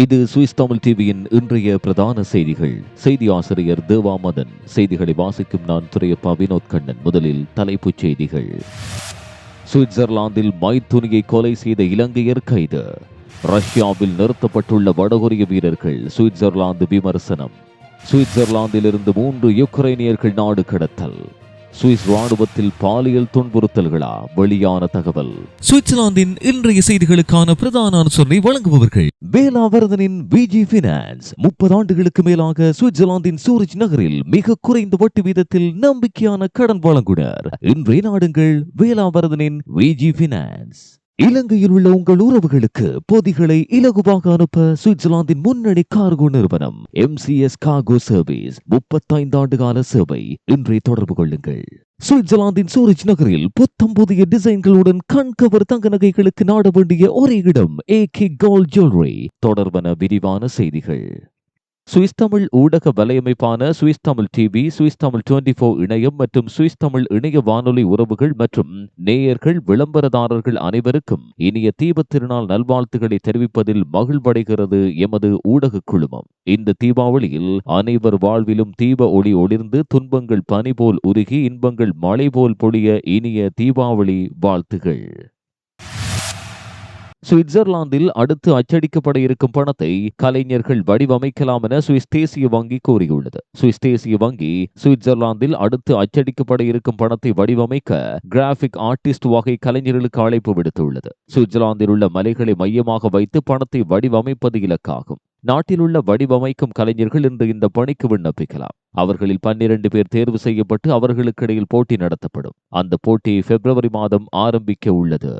இது சுவிஸ் தமிழ் டிவியின் இன்றைய பிரதான செய்திகள். செய்தி ஆசிரியர் தேவாமதன் செய்திகளை வாசிக்கும் நான் துறையப்பா வினோத் கண்ணன். முதலில் தலைப்புச் செய்திகள். சுவிட்சர்லாந்தில் மைத்துனியை கொலை செய்த இலங்கையர் கைது. ரஷ்யாவில் நிறுத்தப்பட்டுள்ள வடகொரிய வீரர்கள் சுவிட்சர்லாந்து விமர்சனம். சுவிட்சர்லாந்திலிருந்து மூன்று யுக்ரைனியர்கள் நாடு கடத்தல். சுவிஸ் ராணுவத்தில் பாலியல் துன்புறுத்தல்களா? வெளியான தகவல். சுவிட்சர்லாந்தின் இன்றைய செய்திகளுக்கான பிரதான அனுசரணை வழங்குபவர்கள். வேலாவர்தனின் விஜி பினான்ஸ் முப்பது ஆண்டுகளுக்கு மேலாக சுவிட்சர்லாந்தின் சூரிச் நகரில் மிக குறைந்த வட்டி வீதத்தில் நம்பிக்கையான கடன் வழங்குனர். இன்றைய நாடுங்கள் வேலாவர்தனின் விஜி பினான்ஸ் இலங்கையில் உள்ள உங்கள் உறவுகளுக்கு பொதிகளை இலகுவாக அனுப்ப சுவிட்சர்லாந்தின் முன்னணி கார்கோ நிறுவனம் எம்சிஎஸ் கார்கோ சர்வீஸ் முப்பத்தைந்து ஆண்டு கால சேவை. இன்றே தொடர்பு கொள்ளுங்கள். சுவிட்சர்லாந்தின் சூரிச் நகரில் புத்தம் புதிய டிசைன்களுடன் கண்கவர் தங்க நகைகளுக்கு நாட வேண்டிய ஒரே இடம் ஏ கே கோல்ட் ஜுவல்லரி தொடர்பான விரிவான செய்திகள். சுவிஸ் தமிழ் ஊடக வலையமைப்பான Swiss Tamil TV Swiss Tamil twenty four இணையம் மற்றும் சுவிஸ் தமிழ் இணைய வானொலி உறவுகள் மற்றும் நேயர்கள் விளம்பரதாரர்கள் அனைவருக்கும் இனிய தீபத் திருநாள் நல்வாழ்த்துக்களை தெரிவிப்பதில் மகிழ்வடைகிறது எமது ஊடக குழுமம். இந்த தீபாவளியில் அனைவர் வாழ்விலும் தீப ஒளி ஒளிர்ந்து துன்பங்கள் பனி போல் உருகி இன்பங்கள் மழை போல் பொழிய இனிய தீபாவளி வாழ்த்துகள். சுவிட்சர்லாந்தில் அடுத்து அச்சடிக்கப்பட இருக்கும் பணத்தை கலைஞர்கள் வடிவமைக்கலாம் என சுவிஸ் தேசிய வங்கி கூறியுள்ளது. சுவிஸ் தேசிய வங்கி சுவிட்சர்லாந்தில் அடுத்து அச்சடிக்கப்பட இருக்கும் பணத்தை வடிவமைக்க கிராபிக் ஆர்டிஸ்ட் வகை கலைஞர்களுக்கு அழைப்பு விடுத்துள்ளது. சுவிட்சர்லாந்தில் உள்ள மலைகளை மையமாக வைத்து பணத்தை வடிவமைப்பது இலக்காகும். நாட்டில் உள்ள வடிவமைக்கும் கலைஞர்கள் இன்று இந்த பணிக்கு விண்ணப்பிக்கலாம். அவர்களில் பன்னிரண்டு பேர் தேர்வு செய்யப்பட்டு அவர்களுக்கிடையில் போட்டி நடத்தப்படும். அந்த போட்டி பிப்ரவரி மாதம் ஆரம்பிக்க உள்ளது.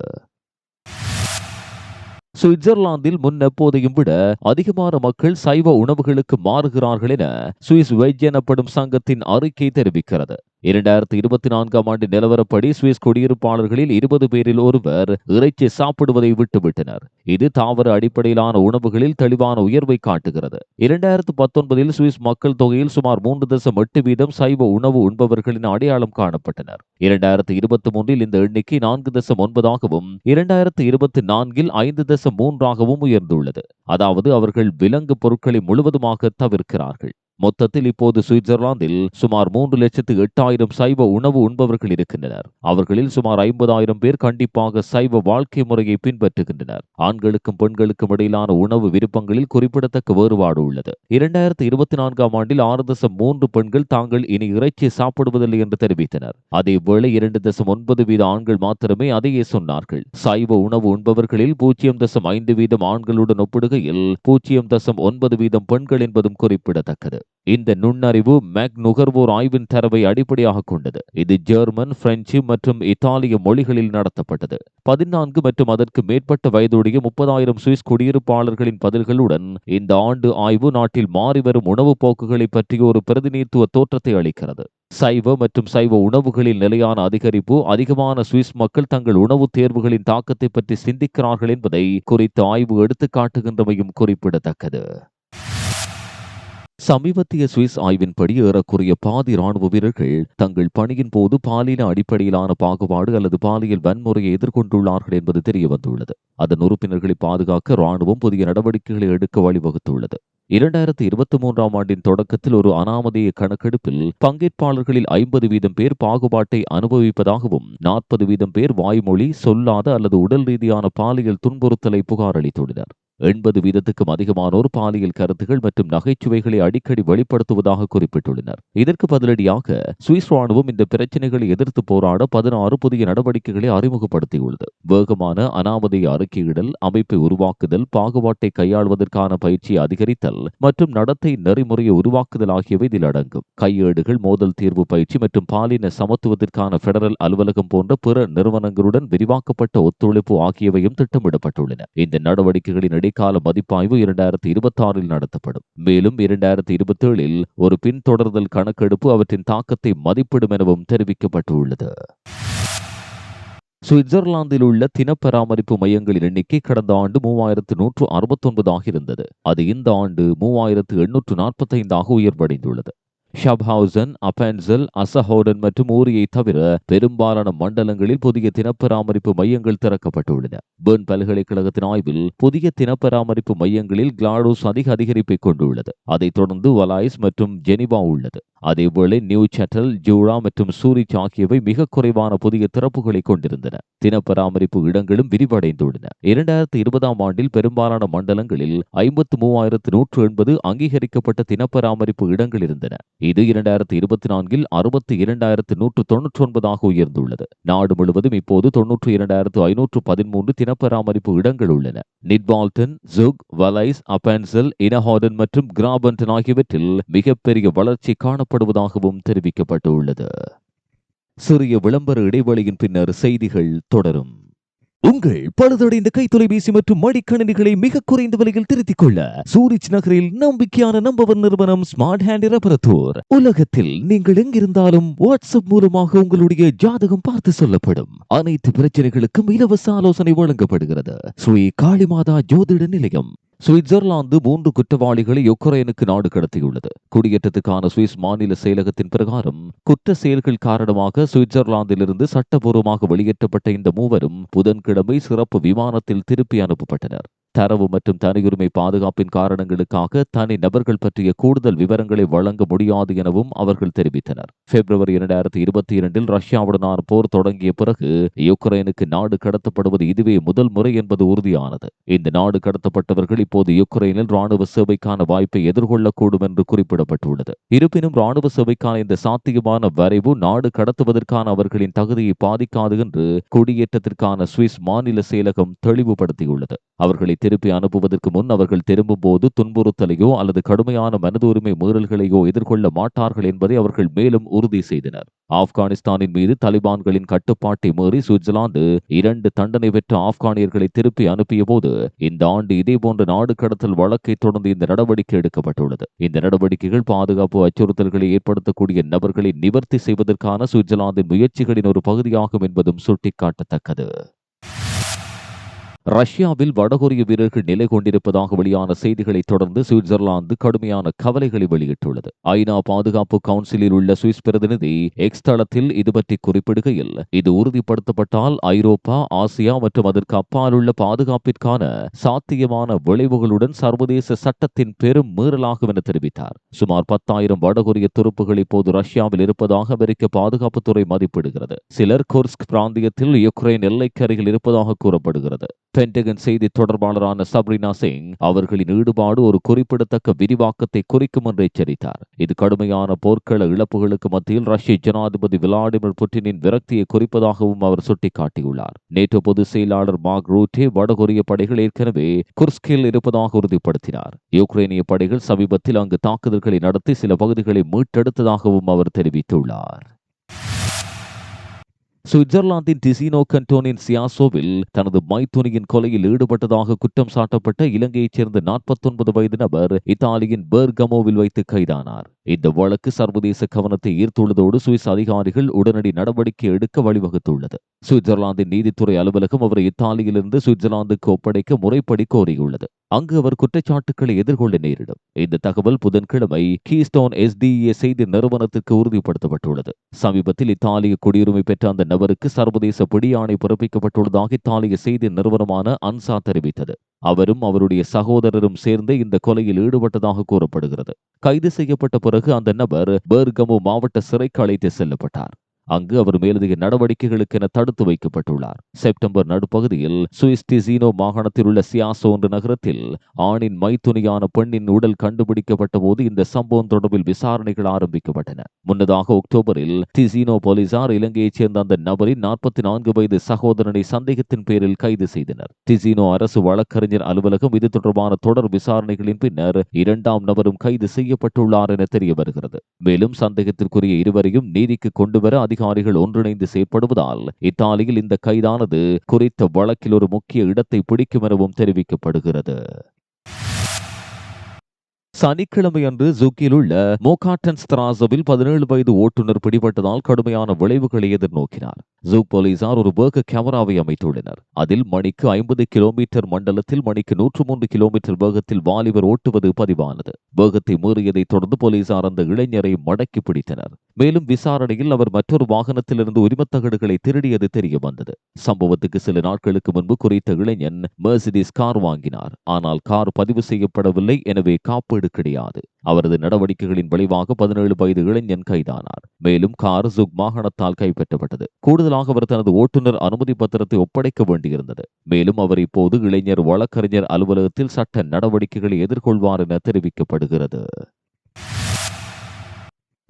சுவிட்சர்லாந்தில் முன் எப்போதையும் விட அதிகமான மக்கள் சைவ உணவுகளுக்கு மாறுகிறார்கள் என சுவிஸ் வெஜ் எனப்படும் சங்கத்தின் அறிக்கை தெரிவிக்கிறது. இரண்டாயிரத்தி இருபத்தி நான்காம் ஆண்டு நிலவரப்படி சுவிஸ் குடியிருப்பாளர்களில் இருபது பேரில் ஒருவர் இறைச்சி சாப்பிடுவதை விட்டுவிட்டனர். இது தாவர அடிப்படையிலான உணவுகளில் தெளிவான உயர்வை காட்டுகிறது. இரண்டாயிரத்து பத்தொன்பதில் சுவிஸ் மக்கள் தொகையில் சுமார் மூன்று தசம் எட்டு வீதம் சைவ உணவு உண்பவர்களின் அடையாளம் காணப்பட்டனர். இரண்டாயிரத்து இருபத்தி மூன்றில் இந்த எண்ணிக்கை நான்கு தசம் ஒன்பதாகவும் இரண்டாயிரத்து இருபத்தி நான்கில் ஐந்து தசம் மூன்றாகவும் உயர்ந்துள்ளது. அதாவது அவர்கள் விலங்கு பொருட்களை முழுவதுமாக தவிர்க்கிறார்கள். மொத்தத்தில் இப்போது சுவிட்சர்லாந்தில் சுமார் மூன்று லட்சத்து எட்டாயிரம் சைவ உணவு உண்பவர்கள் இருக்கின்றனர். அவர்களில் சுமார் ஐம்பதாயிரம் பேர் கண்டிப்பாக சைவ வாழ்க்கை முறையை பின்பற்றுகின்றனர். ஆண்களுக்கும் பெண்களுக்கும் இடையிலான உணவு விருப்பங்களில் குறிப்பிடத்தக்க வேறுபாடு உள்ளது. இரண்டாயிரத்தி இருபத்தி நான்காம் ஆண்டில் ஆறு தசம் மூன்று பெண்கள் தாங்கள் இனி இறைச்சி சாப்பிடுவதில்லை என்று தெரிவித்தனர். அதேவேளை இரண்டு தசம் ஒன்பது வீத ஆண்கள் மாத்திரமே அதையே சொன்னார்கள். சைவ உணவு உண்பவர்களில் பூஜ்ஜியம் தசம் ஐந்து வீதம் ஆண்களுடன் ஒப்பிடுகையில் பூஜ்ஜியம் தசம் ஒன்பது வீதம் பெண்கள் என்பதும் குறிப்பிடத்தக்கது. இந்த நுண்ணறிவு மேக் நுகர்வோர் ஆய்வின் தரவை அடிப்படையாக கொண்டது. இது ஜெர்மன் பிரெஞ்சு மற்றும் இத்தாலிய மொழிகளில் நடத்தப்பட்டது. பதினான்கு மற்றும் அதற்கு மேற்பட்ட வயதுடைய முப்பதாயிரம் சுவிஸ் குடியிருப்பாளர்களின் பதில்களுடன் இந்த ஆண்டு ஆய்வு நாட்டில் மாறிவரும் உணவுப் போக்குகளை பற்றிய ஒரு பிரதிநிதித்துவ தோற்றத்தை அளிக்கிறது. சைவ மற்றும் சைவ உணவுகளில் நிலையான அதிகரிப்பு அதிகமான சுவிஸ் மக்கள் தங்கள் உணவு தேர்வுகளின் தாக்கத்தை பற்றி சிந்திக்கிறார்கள் என்பதை குறித்த ஆய்வு எடுத்துக்காட்டுகின்றமையும் குறிப்பிடத்தக்கது. சமீபத்திய சுவிஸ் ஆய்வின்படி ஏறக்குறைய பாதி ராணுவ வீரர்கள் தங்கள் பணியின் போது பாலின அடிப்படையிலான பாகுபாடு அல்லது பாலியல் வன்முறையை எதிர்கொண்டுள்ளார்கள் என்பது தெரியவந்துள்ளது. அதன் உறுப்பினர்களை பாதுகாக்க ராணுவம் புதிய நடவடிக்கைகளை எடுக்க வழிவகுத்துள்ளது. இரண்டாயிரத்தி இருபத்தி மூன்றாம் ஆண்டின் தொடக்கத்தில் ஒரு அனாமதேய கணக்கெடுப்பில் பங்கேற்பாளர்களில் ஐம்பது வீதம் பேர் பாகுபாட்டை அனுபவிப்பதாகவும் நாற்பது வீதம் பேர் வாய்மொழி சொல்லாத அல்லது உடல் ரீதியான பாலியல் துன்புறுத்தலை புகாரளித்துள்ளனர் எண்பது வீதத்துக்கும் அதிகமானோர் பாலியல் கருத்துகள் மற்றும் நகைச்சுவைகளை அடிக்கடி வெளிப்படுத்துவதாக குறிப்பிட்டுள்ளனர். இதற்கு பதிலடியாக சுவிஸ் ராணுவம் இந்த பிரச்சனைகளை எதிர்த்து போராட பதினாறு புதிய நடவடிக்கைகளை அறிமுகப்படுத்தியுள்ளது. வேகமான அனாமதை அறிக்கையிடல் அமைப்பை உருவாக்குதல் பாகுபாட்டை கையாள்வதற்கான பயிற்சியை அதிகரித்தல் மற்றும் நடத்தை நெறிமுறையை உருவாக்குதல் ஆகியவை இதில் அடங்கும். கையேடுகள் மோதல் தீர்வு பயிற்சி மற்றும் பாலின சமத்துவத்திற்கான பெடரல் அலுவலகம் போன்ற பிற நிறுவனங்களுடன் விரிவாக்கப்பட்ட ஒத்துழைப்பு ஆகியவையும் திட்டமிடப்பட்டுள்ளன. இந்த நடவடிக்கைகளின் இடைக்கால மதிப்பாய்வு இரண்டாயிரத்தி இருபத்தி ஆறில் நடத்தப்படும். மேலும் இரண்டாயிரத்தி இருபத்தி ஏழில் ஒரு பின்தொடர்தல் கணக்கெடுப்பு அவற்றின் தாக்கத்தை மதிப்பிடும் எனவும் தெரிவிக்கப்பட்டுள்ளது. சுவிட்சர்லாந்தில் உள்ள தினப்பராமரிப்பு மையங்களின் எண்ணிக்கை கடந்த ஆண்டு மூவாயிரத்து நூற்று அறுபத்தொன்பதாக இருந்தது அது இந்த ஆண்டு மூவாயிரத்து எண்ணூற்று நாற்பத்தைந்தாக உயர்வடைந்துள்ளது. ஷப்ஹவுசன் அப்பென்சல் அசஹோடன் மற்றும் ஊரியை தவிர பெரும்பாலான மண்டலங்களில் புதிய தினப்பராமரிப்பு மையங்கள் திறக்கப்பட்டுள்ளன. பெர்ன் பல்கலைக்கழகத்தின் ஆய்வில் புதிய தினப்பராமரிப்பு மையங்களில் கிளாடோஸ் அதிக அதிகரிப்பை கொண்டுள்ளது. அதைத் தொடர்ந்து வலாய்ஸ் மற்றும் ஜெனிவா உள்ளது. அதேவேளை நியூ சட்டல் ஜூரா மற்றும் சூரிச் ஆகியவை மிக குறைவான புதிய திறப்புகளை கொண்டிருந்தன. தினப்பராமரிப்பு இடங்களும் விரிவடைந்துள்ளன. இரண்டாயிரத்தி இருபதாம் ஆண்டில் பெரும்பாலான மண்டலங்களில் ஐம்பத்து மூவாயிரத்து நூற்று எண்பது அங்கீகரிக்கப்பட்ட தினப்பராமரிப்பு இடங்கள் இருந்தன. இது இரண்டாயிரத்தி இருபத்தி நான்கில் அறுபத்தி இரண்டாயிரத்து நூற்று தொன்னூற்றி ஒன்பதாக உயர்ந்துள்ளது. நாடு முழுவதும் இப்போது தொன்னூற்று இரண்டாயிரத்து ஐநூற்று பதிமூன்று தினப்பராமரிப்பு இடங்கள் உள்ளன. நிட்பால்டன் ஜுக் வலைஸ் அப்பென்சல் இனஹாடன் மற்றும் கிராபன்டன் ஆகியவற்றில் மிகப்பெரிய வளர்ச்சி காணப்படுவதாகவும் தெரிவிக்கப்பட்டுள்ளது. சிறிய விளம்பர இடைவெளியின் பின்னர் செய்திகள் தொடரும். உங்கள் பழுதடைந்த கைத்தொலைபேசி மற்றும் மடிக்கணினிகளை மிக குறைந்த விலையில் திருத்திக் கொள்ள சூரிச் நகரில் நம்பிக்கையான நம்பவர் நிறுவனம் ஸ்மார்ட் ஹேண்ட் ரெபரத்தூர் உலகத்தில் நீங்கள் எங்கிருந்தாலும் வாட்ஸ்அப் மூலமாக உங்களுடைய ஜாதகம் பார்த்து சொல்லப்படும். அனைத்து பிரச்சனைகளுக்கும் இலவச ஆலோசனை வழங்கப்படுகிறது. ஸ்ரீ காளிமாதா ஜோதிட நிலையம். சுவிட்சர்லாந்து மூன்று குற்றவாளிகளை யுக்ரைனுக்கு நாடு கடத்தியுள்ளது. குடியேற்றத்துக்கான சுவிஸ் மாநில செயலகத்தின் பிரகாரம் குற்ற செயல்கள் காரணமாக சுவிட்சர்லாந்திலிருந்து சட்டபூர்வமாக வெளியேற்றப்பட்ட இந்த மூவரும் புதன்கிழமை சிறப்பு விமானத்தில் திருப்பி அனுப்பப்பட்டனர். தரவு மற்றும் தனியுரிமை பாதுகாப்பின் காரணங்களுக்காக தனி நபர்கள் பற்றிய கூடுதல் விவரங்களை வழங்க முடியாது எனவும் அவர்கள் தெரிவித்தனர். பிப்ரவரி இரண்டாயிரத்தி இருபத்தி இரண்டில் ரஷ்யாவுடனான போர் தொடங்கிய பிறகு யுக்ரைனுக்கு நாடு கடத்தப்படுவது இதுவே முதல் முறை என்பது உறுதியானது. இந்த நாடு கடத்தப்பட்டவர்கள் இப்போது யுக்ரைனில் ராணுவ சேவைக்கான வாய்ப்பை எதிர்கொள்ளக்கூடும் என்று குறிப்பிடப்பட்டுள்ளது. இருப்பினும் ராணுவ சேவைக்கான இந்த சாத்தியமான வரைவு நாடு கடத்துவதற்கான அவர்களின் தகுதியை பாதிக்காது என்று குடியேற்றத்திற்கான சுவிஸ் மாநில செயலகம் தெளிவுபடுத்தியுள்ளது. அவர்களை திருப்பி அனுப்புவதற்கு முன் அவர்கள் திரும்பும் போது துன்புறுத்தலையோ அல்லது கடுமையான மனித உரிமை மீறல்களையோ எதிர்கொள்ள மாட்டார்கள் என்பதை அவர்கள் மேலும் உறுதி செய்தனர். ஆப்கானிஸ்தானின் மீது தலிபான்களின் கட்டுப்பாட்டை மீறி சுவிட்சர்லாந்து இரண்டு தண்டனை பெற்ற ஆப்கானியர்களை திருப்பி அனுப்பிய போது இந்த ஆண்டு இதேபோன்ற நாடு கடத்தல் வழக்கை தொடர்ந்து இந்த நடவடிக்கை எடுக்கப்பட்டுள்ளது. இந்த நடவடிக்கைகள் பாதுகாப்பு அச்சுறுத்தல்களை ஏற்படுத்தக்கூடிய நபர்களை நிவர்த்தி செய்வதற்கான சுவிட்சர்லாந்தின் முயற்சிகளின் ஒரு பகுதியாகும் என்பதும் சுட்டிக்காட்டத்தக்கது. ரஷ்யாவில் வடகொரிய வீரர்கள் நிலை கொண்டிருப்பதாக வெளியான செய்திகளை தொடர்ந்து சுவிட்சர்லாந்து கடுமையான கவலைகளை வெளியிட்டுள்ளது. ஐநா பாதுகாப்பு கவுன்சிலில் உள்ள சுவிஸ் பிரதிநிதி எக்ஸ் தளத்தில் இது பற்றி குறிப்பிடுகையில் இது உறுதிப்படுத்தப்பட்டால் ஐரோப்பா ஆசியா மற்றும் அதற்கு அப்பால் உள்ள பாதுகாப்பிற்கான சாத்தியமான விளைவுகளுடன் சர்வதேச சட்டத்தின் பெரும் மீறலாகும் என தெரிவித்தார். சுமார் பத்தாயிரம் வடகொரிய துருப்புகள் இப்போது ரஷ்யாவில் இருப்பதாக அமெரிக்க பாதுகாப்புத்துறை மதிப்பிடுகிறது. சிலர் குர்ஸ்க் பிராந்தியத்தில் யுக்ரைன் எல்லைக்கு அருகில் இருப்பதாக கூறப்படுகிறது. பென்டகன் செய்தி தொடர்பாளரான சப்ரினா சிங் அவர்களின் ஈடுபாடு ஒரு குறிப்பிடத்தக்க விரிவாக்கத்தை குறிக்கும் என்று எச்சரித்தார். இது கடுமையான போர்க்கள இழப்புகளுக்கு மத்தியில் ரஷ்ய ஜனாதிபதி விளாடிமிர் புட்டினின் விரக்தியை குறிப்பதாகவும் அவர் சுட்டிக்காட்டியுள்ளார். நேற்று பொதுச் செயலாளர் மார்க் ரூட்டே வடகொரிய படைகள் ஏற்கனவே குர்ஸ்கில் இருப்பதாக உறுதிப்படுத்தினார். யுக்ரைனிய படைகள் சமீபத்தில் அங்கு தாக்குதல்களை நடத்தி சில பகுதிகளை மீட்டெடுத்ததாகவும் அவர் தெரிவித்துள்ளார். சுவிட்சர்லாந்தின் டிசினோ கண்டோனின் சியாசோவில் தனது மைத்துனியின் கொலையில் ஈடுபட்டதாக குற்றம் சாட்டப்பட்ட இலங்கையைச் சேர்ந்த 49 வயது நபர் இத்தாலியின் பெர்கமோவில் வைத்து கைதானார். இந்த வழக்கு சர்வதேச கவனத்தை ஈர்த்துள்ளதோடு சுவிஸ் அதிகாரிகள் உடனடி நடவடிக்கை எடுக்க வழிவகுத்துள்ளது. சுவிட்சர்லாந்தின் நீதித்துறை அலுவலகம் அவரை இத்தாலியிலிருந்து சுவிட்சர்லாந்துக்கு ஒப்படைக்க முறைப்படி கோரியுள்ளது. அங்கு அவர் குற்றச்சாட்டுக்களை எதிர்கொள்ள நேரிடும். இந்த தகவல் புதன்கிழமை கீஸ்டோன் எஸ்டிஏ செய்தி நிறுவனத்திற்கு உறுதிப்படுத்தப்பட்டுள்ளது. சமீபத்தில் இத்தாலிய குடியுரிமை பெற்ற அந்த நபருக்கு சர்வதேச பிடியாணை பிறப்பிக்கப்பட்டுள்ளதாக இத்தாலிய செய்தி நிறுவனமான அன்சா தெரிவித்தது. அவரும் அவருடைய சகோதரரும் சேர்ந்து இந்த கொலையில் ஈடுபட்டதாக கூறப்படுகிறது. கைது செய்யப்பட்ட பிறகு அந்த நபர் பேர்கமு மாவட்ட சிறைக்கு அழைத்து செல்லப்பட்டார். அங்கு அவர் மேலதிக நடவடிக்கைகளுக்கென தடுத்து வைக்கப்பட்டுள்ளார். செப்டம்பர் நடுப்பகுதியில் சுவிஸ் டிசினோ மாகாணத்தில் உள்ள சியாசோ என்ற நகரத்தில் ஆணின் மைத்துணியான பெண்ணின் உடல் கண்டுபிடிக்கப்பட்ட போது இந்த சம்பவம் தொடர்பில் விசாரணைகள் ஆரம்பிக்கப்பட்டன. முன்னதாக அக்டோபரில் டிசினோ போலீசார் இலங்கையைச் சேர்ந்த அந்த நபரின் நாற்பத்தி நான்கு வயது சகோதரனை சந்தேகத்தின் பேரில் கைது செய்தனர். டிசினோ அரசு வழக்கறிஞர் அலுவலகம் இது தொடர்பான தொடர் விசாரணைகளின் பின்னர் இரண்டாம் நபரும் கைது செய்யப்பட்டுள்ளார் என தெரிய வருகிறது மேலும் சந்தேகத்திற்குரிய இருவரையும் நீதிக்கு கொண்டுவர அதிகாரிகள் ஒன்றிணைந்து செயற்படுவதால் இத்தாலியில் இந்த கைதானது குறித்த வழக்கில் ஒரு முக்கிய இடத்தை பிடிக்கும் எனவும் தெரிவிக்கப்படுகிறது. சனிக்கிழமை அன்று ஜூக்கில் உள்ள மோகாட்டன்ஸ் ஸ்திராசவில் பதினேழு வயது ஓட்டுநர் பிடிபட்டதால் கடுமையான விளைவுகளை எதிர்நோக்கினார். ஜூக் போலீசார் ஒரு வேக கேமராவை அமைத்துள்ளனர். அதில் மணிக்கு ஐம்பது கிலோமீட்டர் மண்டலத்தில் மணிக்கு நூற்று மூன்று கிலோமீட்டர் வேகத்தில் வாலிபர் ஓட்டுவது பதிவானது. வேகத்தை மீறியதைத் தொடர்ந்து போலீசார் அந்த இளைஞரை மடக்கி பிடித்தனர். மேலும் விசாரணையில் அவர் மற்றொரு வாகனத்திலிருந்து உரிமத்தகடுகளை திருடியது தெரிய வந்தது சம்பவத்துக்கு சில நாட்களுக்கு முன்பு குறித்த இளைஞன் மெர்சிடிஸ் கார் வாங்கினார். ஆனால் கார் பதிவு செய்யப்படவில்லை எனவே காப்பீடு கிடையாது. அவரது நடவடிக்கைகளின் விளைவாக பதினேழு வயது இளைஞன் கைதானார். மேலும் கார் சுக் மாகாணத்தால் கைப்பற்றப்பட்டது. கூடுதலாக அவர் தனது ஓட்டுநர் அனுமதி பத்திரத்தை ஒப்படைக்க வேண்டியிருந்தது. மேலும் அவர் இப்போது இளைஞர் வழக்கறிஞர் அலுவலகத்தில் சட்ட நடவடிக்கைகளை எதிர்கொள்வார் என தெரிவிக்கப்படுகிறது.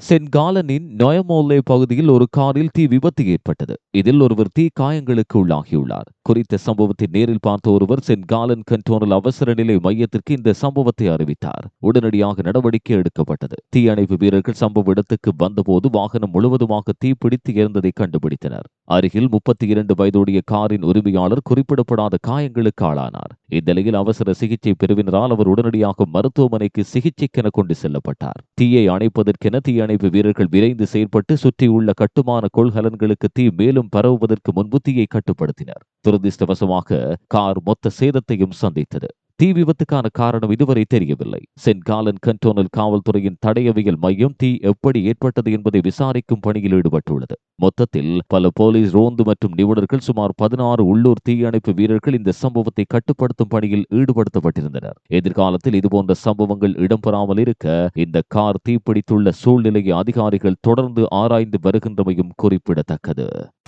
சென்காலனின் காலனின் பகுதியில் ஒரு காரில் தீ விபத்து ஏற்பட்டது. இதில் ஒருவர் தீ காயங்களுக்கு உள்ளாகியுள்ளார். குறித்த சம்பவத்தை நேரில் பார்த்த ஒருவர் சென்காலன் கண்டோனல் அவசர நிலை மையத்திற்கு இந்த சம்பவத்தை அறிவித்தார். உடனடியாக நடவடிக்கை எடுக்கப்பட்டது. தீயணைப்பு வீரர்கள் சம்பவ இடத்துக்கு வந்தபோது வாகனம் முழுவதுமாக தீப்பிடித்து எரிந்ததை கண்டுபிடித்தனர். அருகில் முப்பத்தி இரண்டு வயதுடைய காரின் உரிமையாளர் குறிப்பிடப்படாத காயங்களுக்கு ஆளானார். இந்நிலையில் அவசர சிகிச்சை பிரிவினரால் அவர் உடனடியாக மருத்துவமனைக்கு சிகிச்சைக்கென கொண்டு செல்லப்பட்டார். தீயை அணைப்பதற்கென தீயணைப்பு வீரர்கள் விரைந்து செயற்பட்டு சுற்றியுள்ள கட்டுமான கொள்கலன்களுக்கு தீ மேலும் பரவுவதற்கு முன்பு தீயை கட்டுப்படுத்தினர். துரதிருஷ்டவசமாக கார் மொத்த சேதத்தையும் சந்தித்தது. தீ விபத்துக்கான காரணம் இதுவரை தெரியவில்லை. சென்ட் காலன் கண்டோனல் காவல்துறையின் தடையவியல் மையம் தீ எப்படி ஏற்பட்டது என்பதை விசாரிக்கும் பணியில் ஈடுபட்டுள்ளது. மொத்தத்தில் பல போலீஸ் ரோந்து மற்றும் நிபுணர்கள் சுமார் பதினாறு உள்ளூர் தீயணைப்பு வீரர்கள் இந்த சம்பவத்தை கட்டுப்படுத்தும் பணியில் ஈடுபடுத்தப்பட்டிருந்தனர். எதிர்காலத்தில் இதுபோன்ற சம்பவங்கள் இடம்பெறாமல் இருக்க இந்த கார் தீப்பிடித்துள்ள சூழ்நிலையை அதிகாரிகள் தொடர்ந்து ஆராய்ந்து வருகின்றமையும் குறிப்பிடத்தக்கது.